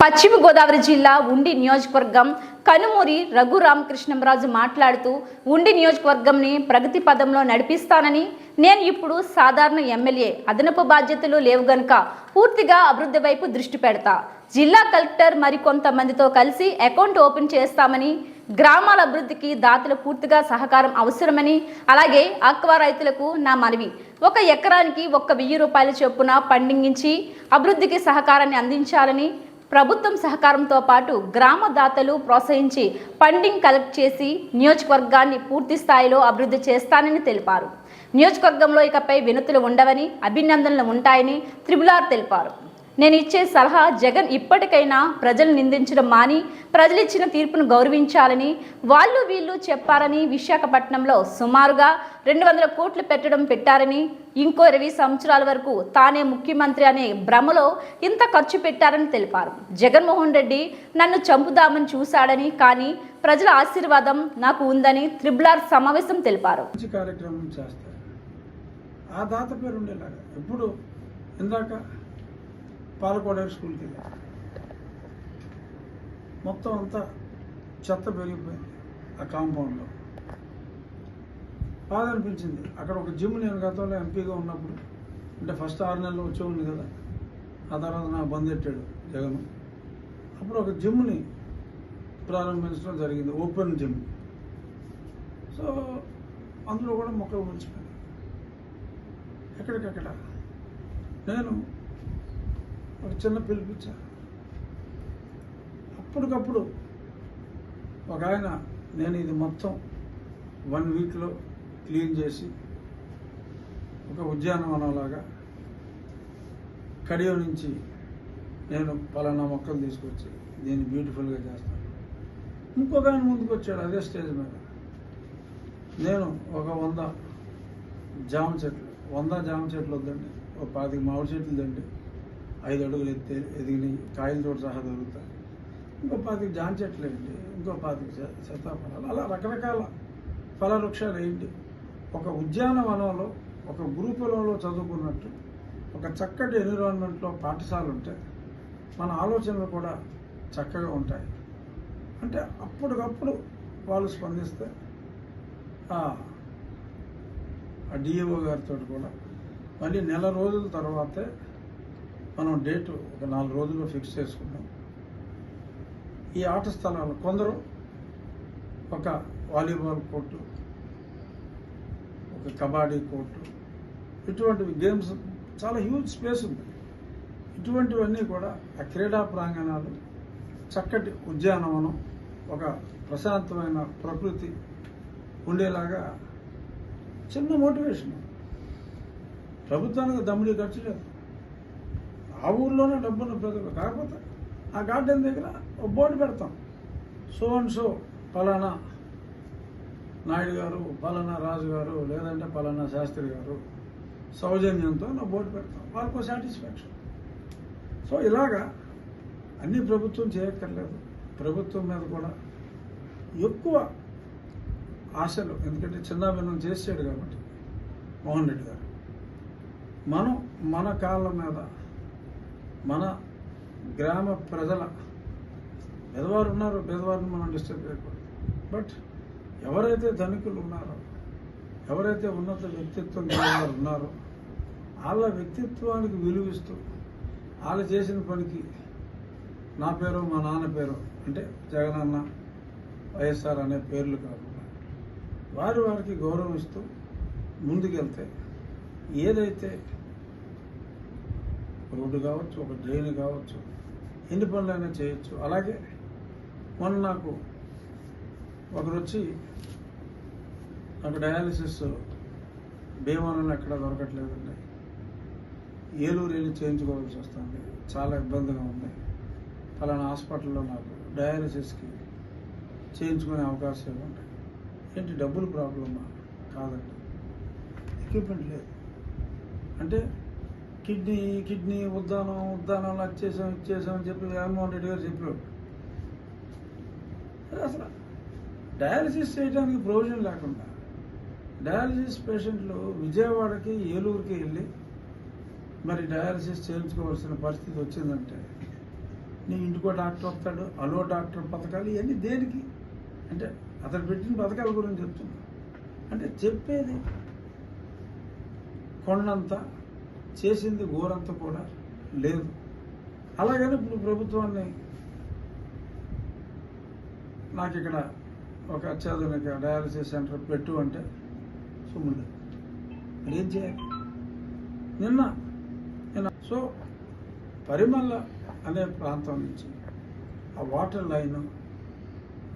పశ్చిమ గోదావరి జిల్లా ఉండి నియోజకవర్గం కనుమూరి రఘురామకృష్ణంరాజు మాట్లాడుతూ ఉండి నియోజకవర్గంని ప్రగతి పదంలో నడిపిస్తానని నేను ఇప్పుడు సాధారణ ఎమ్మెల్యే అదనపు బాధ్యతలు లేవు గనుక పూర్తిగా అభివృద్ధి వైపు దృష్టి పెడతా. జిల్లా కలెక్టర్ మరికొంతమందితో కలిసి అకౌంట్ ఓపెన్ చేస్తామని గ్రామాల అభివృద్ధికి దాతలు పూర్తిగా సహకారం అవసరమని అలాగే ఆక్వా రైతులకు నా మనవి. ఒక ఎకరానికి ఒక్క వెయ్యి రూపాయల చొప్పున పండింగించి అభివృద్ధికి సహకారాన్ని అందించాలని ప్రభుత్వం సహకారంతో పాటు గ్రామ దాతలు ప్రోత్సహించి ఫండింగ్ కలెక్ట్ చేసి నియోజకవర్గాన్ని పూర్తి స్థాయిలో అభివృద్ధి చేస్తానని తెలిపారు. నియోజకవర్గంలో ఇకపై వినతులు ఉండవని అభినందనలు ఉంటాయని త్రిబులార్ తెలిపారు. నేను ఇచ్చే సలహా జగన్ ఇప్పటికైనా ప్రజలు నిందించడం మాని ప్రజలు ఇచ్చిన తీర్పును గౌరవించాలని వాళ్ళు వీళ్ళు చెప్పారని విశాఖపట్నంలో సుమారుగా రెండు వందల కోట్లు పెట్టడం పెట్టారని ఇంకో ఇరవై సంవత్సరాల వరకు తానే ముఖ్యమంత్రి అనే భ్రమలో ఇంత ఖర్చు పెట్టారని తెలిపారు. జగన్మోహన్ రెడ్డి నన్ను చంపుదామని చూశాడని కానీ ప్రజల ఆశీర్వాదం నాకు ఉందని త్రిబులార్ సమావేశం తెలిపారు. కార్యక్రమం చేస్తారు. ఆ దాత పేరు ఉండేలాగా. ఎప్పుడు ఇందాక పాలకోడేరు స్కూల్కి వెళ్ళాను మొత్తం అంతా చెత్త పెరిగిపోయింది ఆ కాంపౌండ్లో. బాధ అనిపించింది. అక్కడ ఒక జిమ్ నేను గతంలో ఎంపీగా ఉన్నప్పుడు అంటే ఫస్ట్ ఆరు నెలలు వచ్చేవాడిని కదా ఆ తర్వాత నాకు బంద్ పెట్టాడు జగన్. అప్పుడు ఒక జిమ్ని ప్రారంభించడం జరిగింది ఓపెన్ జిమ్ సో అందులో కూడా మొక్కలు ఉంచిపోయాను ఎక్కడికక్కడ. నేను ఒక చిన్న పిలిపించారు అప్పటికప్పుడు ఒక ఆయన నేను ఇది మొత్తం వన్ వీక్లో క్లీన్ చేసి ఒక ఉద్యానవనంలాగా కడియం నుంచి నేను పలానా మొక్కలు తీసుకొచ్చి దీన్ని బ్యూటిఫుల్గా చేస్తాను. ఇంకొక ఆయన ముందుకు వచ్చాడు అదే స్టేజ్ మీద. నేను ఒక వంద జామ చెట్లు వంద జామ చెట్లు వద్దండి ఒక పాతిక మామిడి చెట్లు దండి ఐదు అడుగులు ఎత్తే ఎదిగినాయి. కాయలతో సహా దొరుకుతాయి. ఇంకో పాతికి జామ చెట్లు వేయండి. ఇంకో పాతిక శతాఫలాలు అలా రకరకాల ఫల వృక్షాలు వేయండి. ఒక ఉద్యానవనంలో ఒక గురుకులంలో చదువుకున్నట్టు ఒక చక్కటి ఎన్విరాన్మెంట్లో పాఠశాల ఉంటే మన ఆలోచనలు కూడా చక్కగా ఉంటాయి. అంటే అప్పటికప్పుడు వాళ్ళు స్పందిస్తే ఆ డిఏఓ గారితో కూడా. మళ్ళీ నెల రోజుల తర్వాతే మనం డేట్ ఒక నాలుగు రోజుల్లో ఫిక్స్ చేసుకున్నాం ఈ ఆట స్థలాలు కొందరు ఒక వాలీబాల్ కోర్టు ఒక కబడ్డీ కోర్టు ఇటువంటివి గేమ్స్ చాలా హ్యూజ్ స్పేస్ ఉంది. ఇటువంటివన్నీ కూడా ఆ క్రీడా ప్రాంగణాలు చక్కటి ఉద్యానవనం ఒక ప్రశాంతమైన ప్రకృతి ఉండేలాగా చిన్న మోటివేషన్. ప్రభుత్వానికి దమ్ముడి ఖర్చు లేదు ఆ ఊర్లోనే డబ్బున్న ప్రజలు కాకపోతే ఆ గార్డెన్ దగ్గర ఒక బోర్డు పెడతాం. సో అండ్ సో పలానా నాయుడు గారు పలానా రాజు గారు లేదంటే పలానా శాస్త్రి గారు సౌజన్యంతో నా బోర్డు పెడతాం. వాళ్ళకు సాటిస్ఫాక్షన్. సో ఇలాగా అన్ని ప్రభుత్వం చేయక్కర్లేదు. ప్రభుత్వం మీద కూడా ఎక్కువ ఆశలు ఎందుకంటే చిన్నాభిన్నం చేసాడు కాబట్టి. మోహన్ రెడ్డి గారు మనం మన కాళ్ళ మీద మన గ్రామ ప్రజల పెదవారు ఉన్నారో పెదవారిని మనం డిస్టర్బ్ చేయకూడదు. బట్ ఎవరైతే ధనికులు ఉన్నారో ఎవరైతే ఉన్నత వ్యక్తిత్వం కలిగిన వారు ఉన్నారో వాళ్ళ వ్యక్తిత్వానికి విలువిస్తూ వాళ్ళు చేసిన పనికి నా పేరు మా నాన్న పేరు అంటే జగనన్న వైఎస్ఆర్ అనే పేర్లు కాకుండా వారి వారికి గౌరవిస్తూ ముందుకెళ్తే ఏదైతే రోడ్డు కావచ్చు ఒక డ్రైన్ కావచ్చు ఎన్ని పనులైనా చేయొచ్చు. అలాగే మొన్న నాకు ఒకరు వచ్చి నాకు డయాలిసిస్ భీమానంలో ఎక్కడ దొరకట్లేదండి. ఏలూరు వెళ్ళి చేయించుకోవాల్సి వస్తుంది. చాలా ఇబ్బందిగా ఉంది. ఫలానా హాస్పిటల్లో నాకు డయాలిసిస్కి చేయించుకునే అవకాశం ఉంటాయి ఏంటి డబ్బులు ప్రాబ్లమా? కాదండి. ఎక్విప్మెంట్ లేదు. అంటే కిడ్నీ కిడ్నీ ఉద్దానం ఉద్దానంలో వచ్చేసాం ఇచ్చేసామని చెప్పి జగన్మోహన్ రెడ్డి గారు చెప్పాడు అసలు డయాలసిస్ చేయడానికి ప్రొవిజన్ లేకుండా డయాలసిస్ పేషెంట్లు విజయవాడకి ఏలూరుకి వెళ్ళి మరి డయాలసిస్ చేయించుకోవాల్సిన పరిస్థితి వచ్చిందంటే నీ ఇంటికో డాక్టర్ వస్తాడు అలో డాక్టర్ పథకాలు ఇవన్నీ దేనికి? అంటే అతను పెట్టిన పథకాల గురించి చెప్తున్నా. అంటే చెప్పేది కొండంత చేసింది ఘోరంత కూడా లేదు. అలాగని ఇప్పుడు ప్రభుత్వాన్ని నాకు ఇక్కడ ఒక అత్యాధునిక డయాలసిస్ సెంటర్ పెట్టు అంటే సుమ్ముంది మరి ఏం చేయాలి? నిన్న నిన్న. సో పరిమళ అనే ప్రాంతం నుంచి ఆ వాటర్ లైన్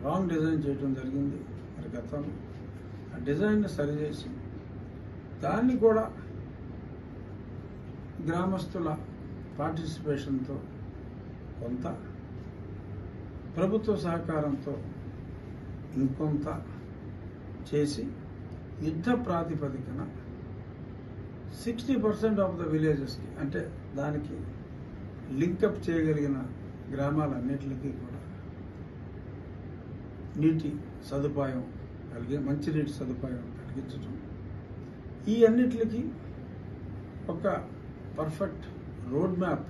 రాంగ్ డిజైన్ చేయడం జరిగింది. మరి గతంలో. ఆ డిజైన్ని సరిచేసి దాన్ని కూడా గ్రామస్తుల పార్టిసిపేషన్తో కొంత ప్రభుత్వ సహకారంతో ఇంకొంత చేసి యుద్ధ ప్రాతిపదికన సిక్స్టీ పర్సెంట్ ఆఫ్ ద విలేజెస్కి అంటే దానికి లింకప్ చేయగలిగిన గ్రామాలన్నిటికీ కూడా నీటి సదుపాయం కలిగి మంచినీటి సదుపాయం కలిగించడం ఈ అన్నిటికి ఒక పర్ఫెక్ట్ రోడ్ మ్యాప్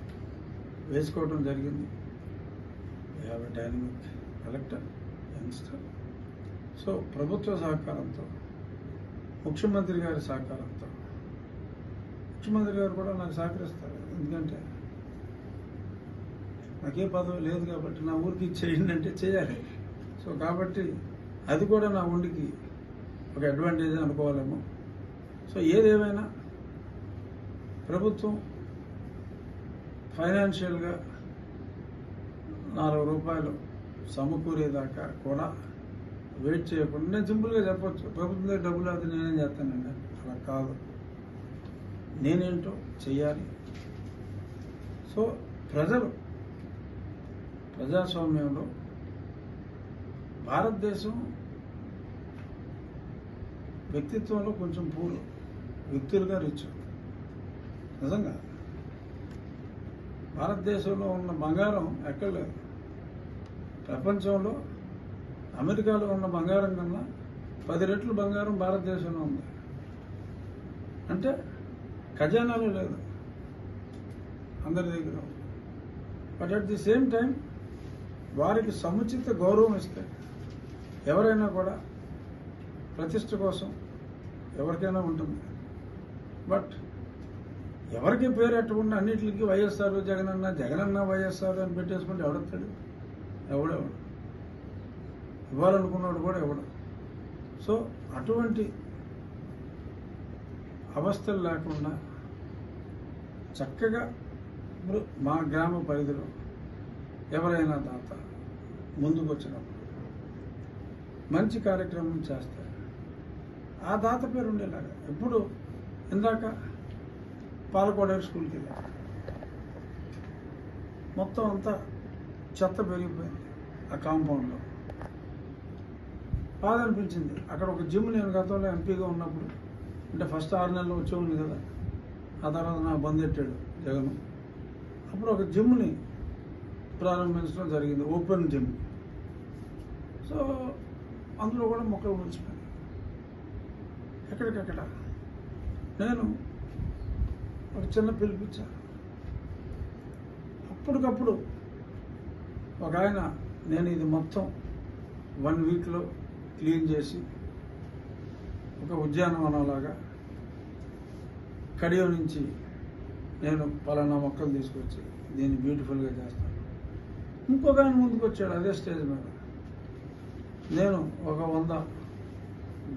వేసుకోవడం జరిగింది. We have a dynamic collector youngster so ప్రభుత్వ సహకారంతో ముఖ్యమంత్రి గారి సహకారంతో. ముఖ్యమంత్రి గారు కూడా నాకు సహకరిస్తారు ఎందుకంటే నాకే పదవి లేదు కాబట్టి నా ఊరికి చేయండి అంటే చేయాలి. సో కాబట్టి అది కూడా నా ఒంటికి ఒక అడ్వాంటేజ్ అనుకోవాలేమో. సో ఏదేమైనా ప్రభుత్వం ఫైనాన్షియల్గా నాలుగు రూపాయలు సమకూరేదాకా కూడా వెయిట్ చేయకుండా నేను సింపుల్గా చెప్పొచ్చు. ప్రభుత్వం దగ్గర డబ్బులు అయితే నేనేం చేస్తానండి? అలా కాదు. నేనేంటో చెయ్యాలి. సో ప్రజలు ప్రజాస్వామ్యంలో భారతదేశం వ్యక్తిత్వంలో కొంచెం పూర్ వ్యక్తులుగా రిచ్. నిజంగా. భారతదేశంలో ఉన్న బంగారం ఎక్కడ లేదు. ప్రపంచంలో అమెరికాలో ఉన్న బంగారం కన్నా పది రెట్లు బంగారం భారతదేశంలో ఉంది. అంటే ఖజానాలో లేదు అందరి దగ్గర. But at the same time వారికి సముచిత గౌరవం ఇస్తే ఎవరైనా కూడా ప్రతిష్ట కోసం ఎవరికైనా ఉంటుంది. బట్ ఎవరికి పేరు ఎట్టకుండా అన్నింటికి వైఎస్ఆర్ జగనన్న జగనన్న వైఎస్ఆర్ అని పెట్టేసుకుంటే ఎవడొస్తాడు ఎవడెవడు ఇవ్వాలనుకున్నాడు కూడా ఎవడు? సో అటువంటి అవస్థలు లేకుండా చక్కగా ఇప్పుడు మా గ్రామ పరిధిలో ఎవరైనా దాత ముందుకు వచ్చినప్పుడు మంచి కార్యక్రమం చేస్తారు. ఆ దాత పేరు ఉండేలాగా. ఇప్పుడు ఇందాక పాలకోడేరు స్కూల్కి వెళ్ళాను మొత్తం అంతా చెత్త పెరిగిపోయింది ఆ కాంపౌండ్లో బాధ అనిపించింది. అక్కడ ఒక జిమ్ నేను గతంలో ఎంపీగా ఉన్నప్పుడు అంటే ఫస్ట్ ఆరు నెలలు వచ్చేవాడిని కదా ఆ తర్వాత నా బంద్ పెట్టాడు జగన్. అప్పుడు ఒక జిమ్ని ప్రారంభించడం జరిగింది ఓపెన్ జిమ్ సో అందులో కూడా మొక్కలు ఉంచిపోయాయి ఎక్కడికక్కడ. నేను ఒక చిన్న పిలిపించారు. అప్పటికప్పుడు ఒక ఆయన నేను ఇది మొత్తం వన్ వీక్లో క్లీన్ చేసి ఒక ఉద్యానవనంలాగా కడియం నుంచి నేను పలానా మొక్కలు తీసుకొచ్చి దీన్ని బ్యూటిఫుల్గా చేస్తాను. ఇంకొక ఆయన ముందుకు వచ్చాడు అదే స్టేజ్ మీద. నేను ఒక వంద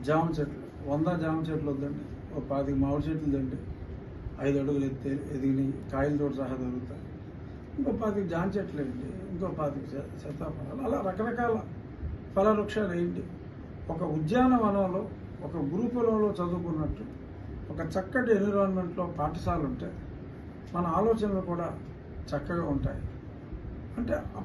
జామ చెట్లు వంద జామ చెట్లు వద్దండి ఒక పాతిక మామిడి చెట్లు తండి ఐదు అడుగులు ఎత్తే ఎదిగినాయి కాయలతో సహా దొరుకుతాయి ఇంకో పాతికి జాన్ చెట్లు ఏంటి ఇంకో పాతికి సీతాఫలాలు అలా రకరకాల ఫలవృక్షాలు ఏంటి ఒక ఉద్యానవనంలో ఒక గురుకులంలో చదువుకున్నట్టు ఒక చక్కటి ఎన్విరాన్మెంట్లో పాఠశాలలు ఉంటాయి మన ఆలోచనలు కూడా చక్కగా ఉంటాయి. అంటే